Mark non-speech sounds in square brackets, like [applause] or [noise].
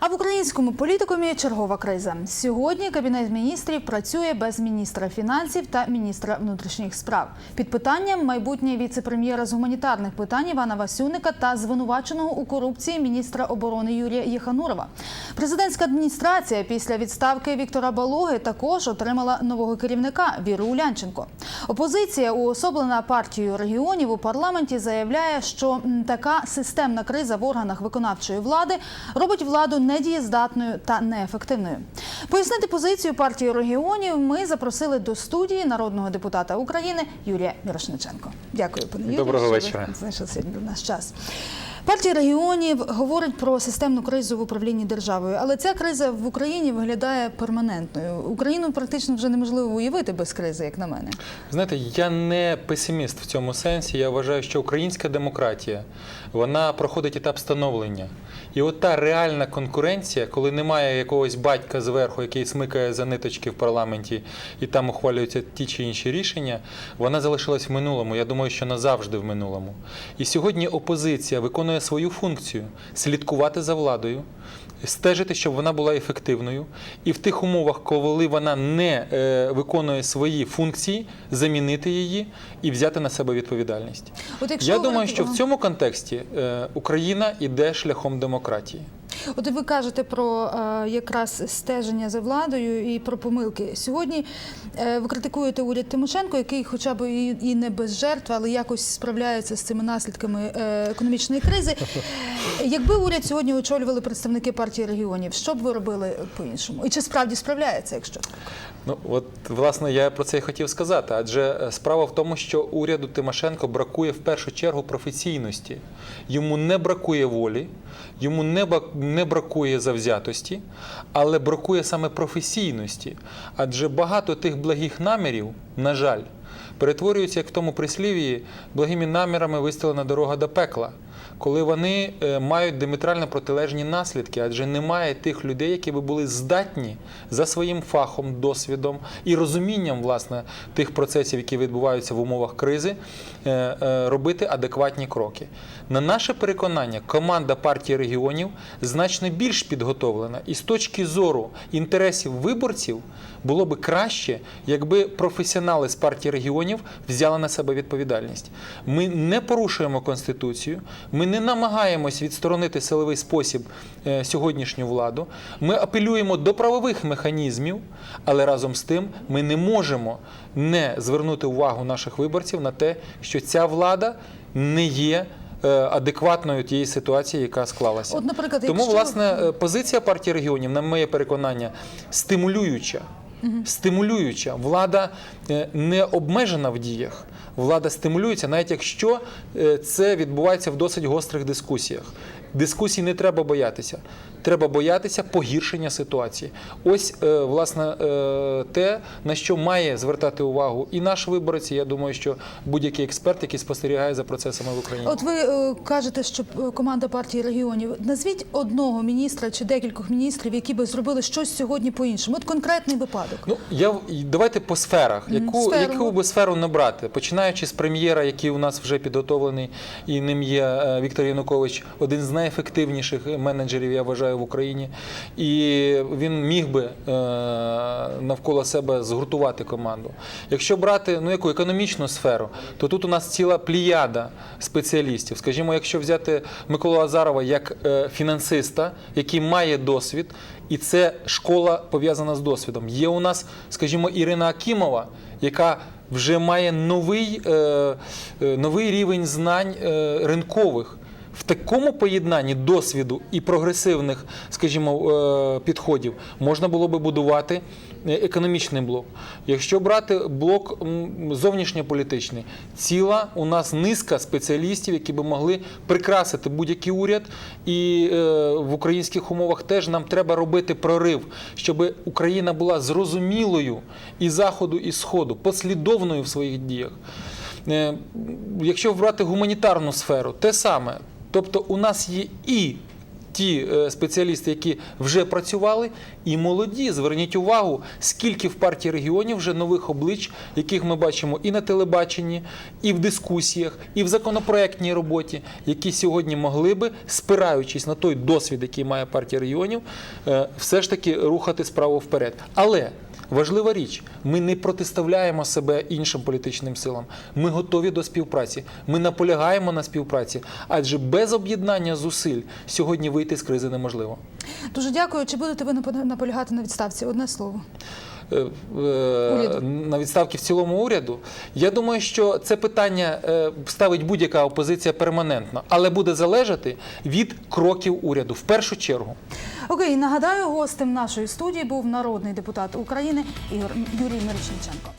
А в українському політикумі чергова криза. Сьогодні кабінет міністрів працює без міністра фінансів та міністра внутрішніх справ. Під питанням майбутнє віце-прем'єра з гуманітарних питань Івана Васюника та звинуваченого у корупції міністра оборони Юрія Єханурова. Президентська адміністрація після відставки Віктора Балоги також отримала нового керівника Віру Улянченко. Опозиція, уособлена партією регіонів у парламенті, заявляє, що така системна криза в органах виконавчої влади робить владу недієздатною та неефективною. Пояснити позицію партії регіонів ми запросили до студії народного депутата України Юрія Мірошниченко. Дякую, пане Юрію. Доброго що ви вечора. знайшли сьогодні нас час. Партія регіонів говорить про системну кризу в управлінні державою, але ця криза в Україні виглядає перманентною. Україну практично вже неможливо уявити без кризи, як на мене. Знаєте, я не песиміст в цьому сенсі. Я вважаю, що українська демократія вона проходить етап становлення. І от та реальна конкуренція, коли немає якогось батька зверху, який смикає за ниточки в парламенті і там ухвалюються ті чи інші рішення, вона залишилась в минулому. Я думаю, що назавжди в минулому. І сьогодні опозиція виконує свою функцію слідкувати за владою. Стежити, щоб вона була ефективною, і в тих умовах, коли вона не е, виконує свої функції, замінити її і взяти на себе відповідальність. От якщо Я говорити- думаю, що в цьому контексті е, Україна йде шляхом демократії. От ви кажете про е, якраз стеження за владою і про помилки. Сьогодні е, ви критикуєте уряд Тимошенко, який, хоча б і, і не без жертв, але якось справляється з цими наслідками е, економічної кризи. [laughs] Якби уряд сьогодні очолювали представники партії регіонів, що б ви робили по-іншому? І чи справді справляється, якщо так? Ну от власне я про це і хотів сказати. Адже справа в тому, що уряду Тимошенко бракує в першу чергу професійності. Йому не бракує волі, йому не, ба- не бракує завзятості, але бракує саме професійності. Адже багато тих благих намірів, на жаль, перетворюються, як в тому прислів'ї, благими намірами вистелена дорога до пекла. Коли вони е, мають диаметрально протилежні наслідки, адже немає тих людей, які би були здатні за своїм фахом, досвідом і розумінням власне тих процесів, які відбуваються в умовах кризи, е, е, робити адекватні кроки. На наше переконання, команда партії регіонів значно більш підготовлена, і з точки зору інтересів виборців було би краще, якби професіонали з партії регіонів взяли на себе відповідальність. Ми не порушуємо конституцію, ми не намагаємось відсторонити силовий спосіб е, сьогоднішню владу. Ми апелюємо до правових механізмів, але разом з тим ми не можемо не звернути увагу наших виборців на те, що ця влада не є. е, Адекватною тієї ситуації, яка склалася, От, наприклад, тому якщо- власне е, позиція партії регіонів, на моє переконання, стимулююча. Стимулююча влада не обмежена в діях. Влада стимулюється, навіть якщо е, це відбувається в досить гострих дискусіях. Дискусій не треба боятися. Треба боятися погіршення ситуації. Ось е, власне е, те, на що має звертати увагу і наш виборець. і Я думаю, що будь-який експерт, який спостерігає за процесами в Україні. От ви е, кажете, що команда партії регіонів назвіть одного міністра чи декількох міністрів, які би зробили щось сьогодні по-іншому. От конкретний випадок. Ну я давайте по сферах. Яку, сферу. яку би сферу набрати? Починаючи з прем'єра, який у нас вже підготовлений, і ним є Віктор Янукович, один з найефективніших менеджерів, я вважаю, в Україні. І він міг би е, навколо себе згуртувати команду. Якщо брати ну яку економічну сферу, то тут у нас ціла пліяда спеціалістів. Скажімо, якщо взяти Миколу Азарова як е, фінансиста, який має досвід. І це школа пов'язана з досвідом. Є у нас, скажімо, Ірина Акімова, яка вже має новий, е, новий рівень знань ринкових. В такому поєднанні досвіду і прогресивних, скажімо, е, підходів можна було би будувати е, економічний блок. Якщо брати блок зовнішньополітичний, ціла у нас низка спеціалістів, які би могли прикрасити будь-який уряд, і е, в українських умовах теж нам треба робити прорив, щоб Україна була зрозумілою і заходу, і сходу, послідовною в своїх діях. Якщо брати гуманітарну сферу, те саме. Тобто у нас є і ті е, спеціалісти, які вже працювали, і молоді. Зверніть увагу, скільки в партії регіонів вже нових облич, яких ми бачимо і на телебаченні, і в дискусіях, і в законопроектній роботі, які сьогодні могли би, спираючись на той досвід, який має партія регіонів, е, все ж таки рухати справу вперед. Але Важлива річ, ми не протиставляємо себе іншим політичним силам. Ми готові до співпраці. Ми наполягаємо на співпраці, адже без об'єднання зусиль сьогодні вийти з кризи неможливо. Дуже дякую. Чи будете ви напо- наполягати на відставці? Одне слово. Е, е, Уряду. на відставки в цілому уряду. Я думаю, що це питання е, ставить будь-яка опозиція перманентно, але буде залежати від кроків уряду в першу чергу. Окей, нагадаю, гостем нашої студії був народний депутат України Ігор Юрій Мирошниченко.